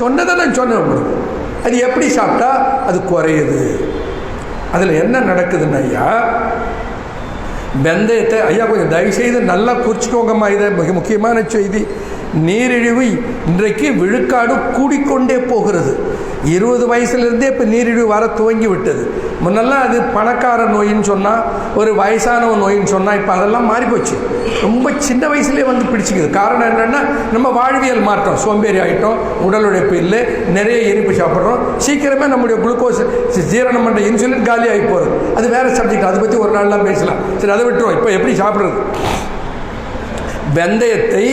சொன்னதை நான் சொன்னேன் அது எப்படி சாப்பிட்டா அது குறையுது. அதில் என்ன நடக்குதுன்னு ஐயா வெந்தயத்தை ஐயா கொஞ்சம் தயவுசெய்து நல்லா குறிச்சிக்கோங்கம்மா இதை மிக முக்கியமான செய்தி. நீரிழிவு இன்றைக்கு விழுக்காடு கூடிக்கொண்டே போகிறது. இருபது வயசுலேருந்தே இப்போ நீரிழிவு வர துவங்கி விட்டது முன்னெல்லாம் அது பணக்கார நோயின்னு சொன்னால் ஒரு வயசான நோயின்னு சொன்னால் இப்போ அதெல்லாம் மாறிப்போச்சு. ரொம்ப சின்ன வயசுலேயே வந்து பிடிச்சிக்குது. காரணம் என்னென்னா நம்ம வாழ்வியல் மாற்றம். சோம்பேறி ஆகிட்டோம் உடல் உழைப்பு இல்லை நிறைய இனிப்பு சாப்பிட்றோம். சீக்கிரமே நம்முடைய குளுக்கோஸ் ஜீரணம் பண்ணுற இன்சுலின் காலி ஆகி போகிறது அது வேறு சப்ஜெக்ட் அதை பற்றி ஒரு நாள்லாம் பேசலாம். சரி அதை விட்டுருவோம். இப்போ எப்படி சாப்பிட்றது? வெந்தயத்தை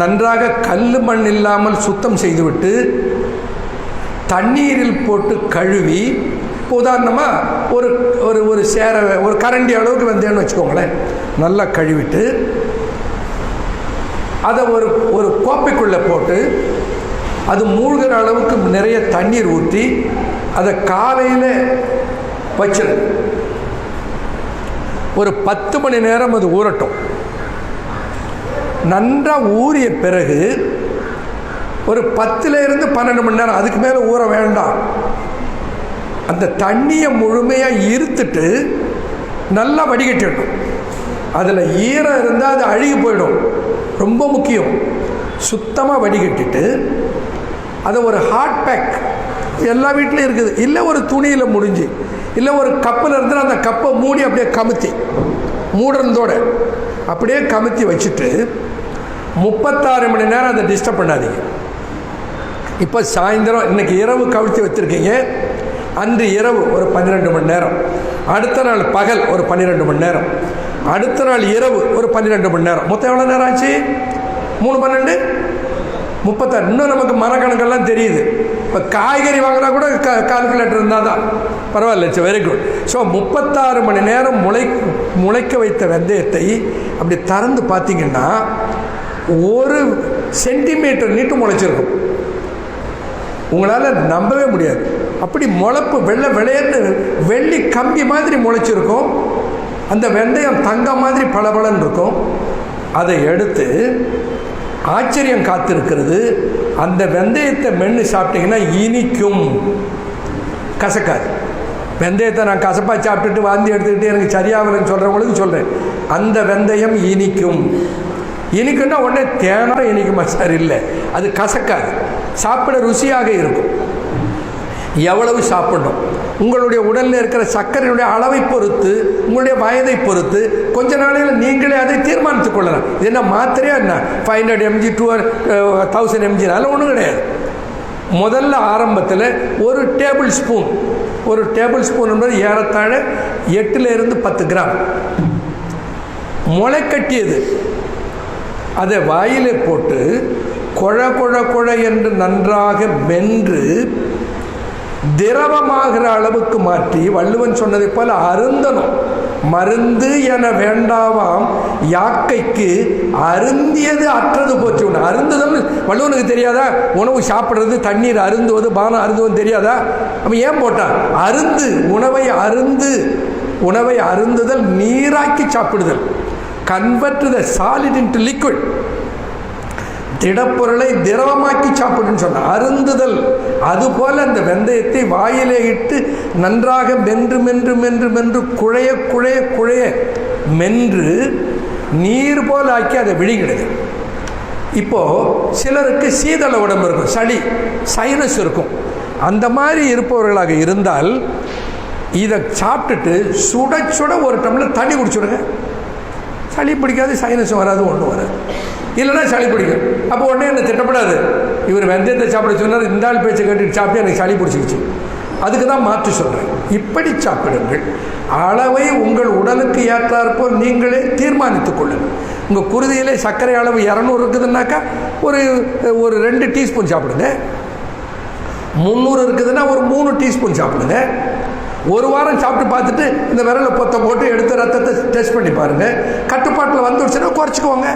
நன்றாக கல் மண் இல்லாமல் சுத்தம் செய்துவிட்டு தண்ணீரில் போட்டு கழுவி உதாரணமாக ஒரு ஒரு ஒரு சேர ஒரு கரண்டி அளவுக்கு வந்தேன்னு வச்சுக்கோங்களேன். நல்லா கழுவிட்டு அதை ஒரு ஒரு கோப்பைக்குள்ளே போட்டு அது மூழ்கிற அளவுக்கு நிறைய தண்ணீர் ஊற்றி அதை காலையில் வச்சிரு. ஒரு பத்து மணி நேரம் அது ஊறட்டும். நன்றாக ஊறிய பிறகு ஒரு பத்துலேருந்து பன்னெண்டு மணி நேரம் அதுக்கு மேலே ஊற வேண்டாம். அந்த தண்ணியை முழுமையாக இருத்துட்டு நல்லா வடிகட்டிடணும் அதில் ஈரம் இருந்தால் அது அழுகி போயிடும். ரொம்ப முக்கியம். சுத்தமாக வடிகட்டிட்டு அதை ஒரு ஹாட் பேக் எல்லா வீட்லேயும் இருக்குது. இல்லை ஒரு துணியில் முடிஞ்சு. இல்லை ஒரு கப்பில் இருந்தால் அந்த கப்பை மூடி அப்படியே கமுத்தி. மூடுறதோடு. அப்படியே கமுத்தி வச்சுட்டு முப்பத்தாறு மணி நேரம் அதை டிஸ்டர்ப் பண்ணாதீங்க. இப்போ சாயந்தரம் இன்னைக்கு இரவு கவிழ்த்தி வச்சுருக்கீங்க. அன்று இரவு ஒரு பன்னிரெண்டு மணி நேரம். அடுத்த நாள் பகல் ஒரு பன்னிரெண்டு மணி நேரம். அடுத்த நாள் இரவு ஒரு பன்னிரெண்டு மணி நேரம். மொத்தம் எவ்வளோ நேரம் ஆச்சு? மூணு பன்னெண்டு? முப்பத்தாறு. இன்னும் நமக்கு மரக்கணக்கெல்லாம் தெரியுது. இப்போ காய்கறி வாங்கினா கூட க கால்குலேட்டர் இருந்தால் தான் பரவாயில்ல இட்ஸ் வெரி குட் ஸோ முப்பத்தாறு மணி நேரம் முளை முளைக்க வைத்த வெந்தயத்தை அப்படி திறந்து பார்த்தீங்கன்னா ஒரு சென்டிமீட்டர் நீட்டு முளைச்சிருக்கும். உங்களால் நம்பவே முடியாது. அப்படி முளைப்பு வெள்ளை விளையன்னு வெள்ளி கம்பி மாதிரி முளைச்சிருக்கும். அந்த வெந்தயம் தங்கம் மாதிரி பளபளன்னு இருக்கும். அதை எடுத்து ஆச்சரியம் காத்திருக்கிறது. அந்த வெந்தயத்தை மென்று சாப்பிட்டீங்கன்னா இனிக்கும். கசக்காது. வெந்தயத்தை நான் கசப்பாக சாப்பிட்டுட்டு வாந்தி எடுத்துக்கிட்டு எனக்கு சரியாகலன்னு சொல்கிறவங்களுக்கு சொல்கிறேன் அந்த வெந்தயம் இனிக்கும். இனிக்குன்னா உடனே தேனாக இனிக்குமா? சார் இல்லை. அது கசக்காது. சாப்பிட ருசியாக இருக்கும். எவ்வளவு சாப்பிடணும்? உங்களுடைய உடலில் இருக்கிற சர்க்கரையுடைய அளவை பொறுத்து உங்களுடைய வயதை பொறுத்து கொஞ்ச நாளையில் நீங்களே அதை தீர்மானித்துக் கொள்ளலாம். இது என்ன மாத்திரையா என்ன? Five hundred mg two thousand mg அதெல்லாம் ஒன்றும் கிடையாது. முதல்ல ஆரம்பத்தில் ஒரு டேபிள் ஸ்பூன் ஒரு டேபிள் ஸ்பூன் என்பது ஏறத்தாழ எட்டுலேருந்து பத்து கிராம். முளைக்கட்டியது. அதை வாயிலே போட்டு கொழ கொழ கொழ என்று நன்றாக வென்று திரவமாகிற அளவுக்கு மாற்றி வள்ளுவன் சொன்னதைப் போல் அருந்தணும். மருந்து என வேண்டாவாம். யாக்கைக்கு அருந்தியது அற்றது போச்சு ஒன்று அருந்ததும் வள்ளுவனுக்கு தெரியாதா? உணவு சாப்பிட்றது தண்ணீர் அருந்துவது பானம் அருந்துவது தெரியாதா? அவன் ஏன் போட்டான் அருந்து உணவை அருந்து உணவை அருந்துதல் நீராக்கி சாப்பிடுதல். Convert the solid into liquid திடப்பொருளை திரவமாக்கி சாப்பிடுன்னு சொன்ன அருந்துதல். அதுபோல் அந்த வெந்தயத்தை வாயிலே இட்டு நன்றாக மென்று மென்று மென்று மென்று குழைய குழைய குழைய மென்று நீர் போல் ஆக்கி அதை விழுங்கிடுது. இப்போது சிலருக்கு சீதள உடம்பு இருக்கும் சளி சைனஸ் இருக்கும். அந்த மாதிரி இருப்பவர்களாக இருந்தால் இதை சாப்பிட்டுட்டு சுட சுட ஒரு டம்ளர் தண்ணி குடிச்சுடுங்க. சளி பிடிக்காது சைனஸும் வராது ஒன்றும் வராது. இல்லைன்னா சளி பிடிக்கும். அப்போ உடனே என்ன திட்டப்படாது. இவர் வெந்தயத்தை சாப்பிட சொன்னார் இந்த ஆள் பேச்சை கேட்டுட்டு சாப்பிட்டு எனக்கு சளி பிடிச்சிக்கிச்சு அதுக்கு தான் மாற்றி சொல்கிறேன் இப்படி சாப்பிடுங்கள். அளவை உங்கள் உடலுக்கு ஏற்றாற்போல் நீங்களே தீர்மானித்துக் கொள்ளுங்கள். உங்கள் குருதியிலே சர்க்கரை அளவு இரநூறு இருக்குதுன்னாக்கா ஒரு ஒரு ரெண்டு டீஸ்பூன் சாப்பிடுங்க. முந்நூறு இருக்குதுன்னா ஒரு மூணு டீஸ்பூன் சாப்பிடுங்க. ஒரு வாரம் சாப்பிட்டு பார்த்துட்டு இந்த விரலை பொத்த போட்டு எடுத்து ரத்தத்தை டெஸ்ட் பண்ணி பாருங்கள் கட்டுப்பாட்டில் வந்துடுச்சுன்னா குறைச்சிக்கோங்க.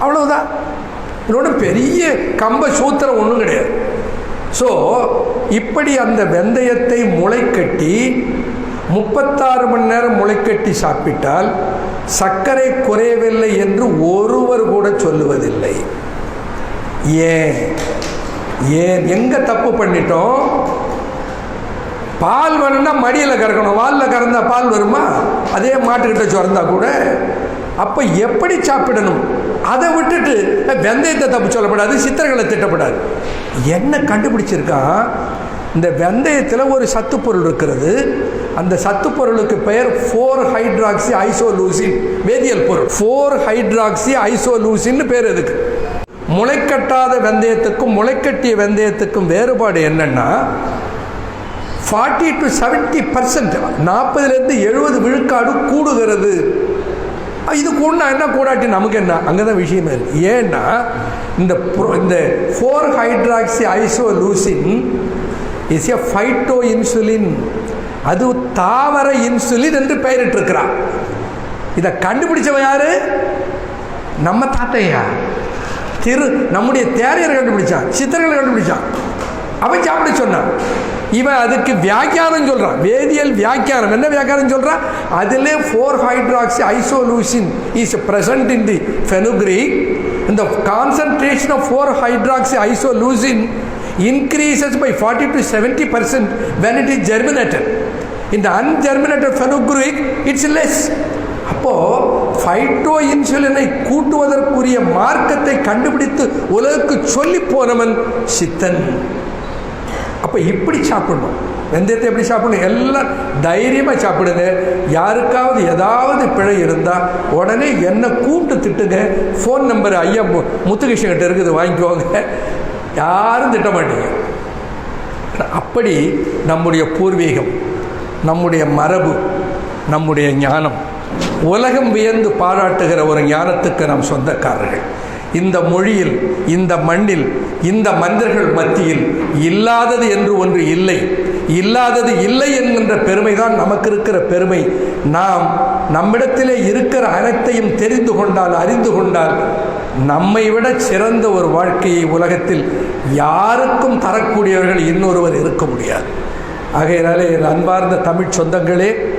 அவ்வளவுதான். இன்னொன்று பெரிய கம்ப சூத்திரம் ஒன்றும் கிடையாது. ஸோ இப்படி அந்த வெந்தயத்தை முளைக்கட்டி முப்பத்தாறு மணி நேரம் முளைக்கட்டி சாப்பிட்டால் சர்க்கரை குறையவில்லை என்று ஒருவர் கூட சொல்லுவதில்லை. ஏன்? ஏன்? எங்கே தப்பு பண்ணிட்டோம்? பால் வேணும்னா மடியில் கறக்கணும். வாலில் கறந்தா பால் வருமா? அதே மாட்டுக்கிட்ட சுரந்தா கூட. அப்போ எப்படி சாப்பிடணும்? அதை விட்டுட்டு வெந்தயத்தை தப்பு சொல்லப்படாது சித்திரங்களை திட்டப்படாது. என்ன கண்டுபிடிச்சிருக்கான் இந்த வெந்தயத்தில் ஒரு சத்து பொருள் இருக்கிறது. அந்த சத்து பொருளுக்கு பெயர் ஃபோர் ஹைட்ராக்சி ஐசோலூசின் வேதியியல் பொருள். ஃபோர் ஹைட்ராக்சி ஐசோலூசின்னு பேர் இதுக்கு முளைக்கட்டாத வெந்தயத்துக்கும் முளைக்கட்டிய வெந்தயத்துக்கும் வேறுபாடு என்னென்னா ஃபார்ட்டி டு செவன்ட்டி பர்சன்ட் நாற்பதுலேருந்து எழுபது விழுக்காடு கூடுகிறது. இது கூடனா என்ன? கூடாட்டி நமக்கு என்ன? அங்கே தான் விஷயமே இருக்கு. ஏன்னா இந்த இந்த four hydroxy isoleucine is a phyto insulin அது தாவர இன்சுலின் என்று பெயரிட்டிருக்கிறான் இதை கண்டுபிடிச்சவன் யாரு? நம்ம தாத்தையா? திரு நம்முடைய தேரையர் கண்டுபிடிச்சான் சித்தர்கள் கண்டுபிடிச்சான். அவன் சாப்பிட சொன்னான். இவன் அதுக்கு வியாக்கியானம் சொல்கிறான் வேதியியல் வியாக்கியானம். என்ன வியாக்கியானம் சொல்கிறான் அதிலே four hydroxy isoleucine is present in the fenugreek இந்த concentration of four hydroxy isoleucine increases by 40 to 70 percent when it is germinated. இந்த the ஃபெனுக்ரிக் இட்ஸ் லெஸ் அப்போது ஃபைட்டோ இன்சுலினை கூட்டுவதற்குரிய மார்க்கத்தை கண்டுபிடித்து உலகுக்கு சொல்லி போனவன் சித்தன். அப்போ இப்படி சாப்பிடணும். வெந்தயத்தை எப்படி சாப்பிடணும்? எல்லாம் தைரியமாக சாப்பிடுங்க. யாருக்காவது ஏதாவது பிழை இருந்தால் உடனே என்னை கூப்பிட்டு திட்டுங்க. ஃபோன் நம்பர் ஐயா முத்துகிருஷ்ணகிட்ட இருக்குது வாங்கிக்கோங்க. யாரும் திட்ட மாட்டீங்க. அப்படி நம்முடைய பூர்வீகம் நம்முடைய மரபு நம்முடைய ஞானம் உலகம் வியந்து பாராட்டுகிற ஒரு ஞானத்துக்கு நாம் சொந்தக்காரர்கள். இந்த மொழியில் இந்த மண்ணில் இந்த மனிதர்கள் மத்தியில் இல்லாதது என்று ஒன்று இல்லை. இல்லாதது இல்லை என்கின்ற பெருமைதான் நமக்கு இருக்கிற பெருமை. நாம் நம்மிடத்திலே இருக்கிற அனைத்தையும் தெரிந்து கொண்டால் அறிந்து கொண்டால் நம்மை விட சிறந்த ஒரு வாழ்க்கையை உலகத்தில் யாருக்கும் தரக்கூடியவர்கள் இன்னொருவர் இருக்க முடியாது. ஆகையினாலே என் அன்பார்ந்த தமிழ் சொந்தங்களே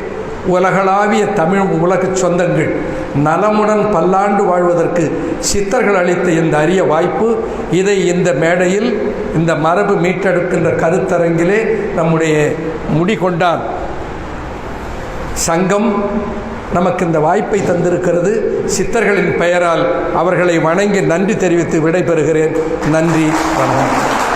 உலகளாவிய தமிழ் உலக சொந்தங்கள் நலமுடன் பல்லாண்டு வாழ்வதற்கு சித்தர்கள் அளித்த இந்த அரிய வாய்ப்பு இதை இந்த மேடையில் இந்த மரபு மீட்டெடுக்கின்ற கருத்தரங்கிலே நம்முடைய முடிகொண்டார் சங்கம் நமக்கு இந்த வாய்ப்பை தந்திருக்கிறது. சித்தர்களின் பெயரால் அவர்களை வணங்கி நன்றி தெரிவித்து விடைபெறுகிறேன். நன்றி வணக்கம்.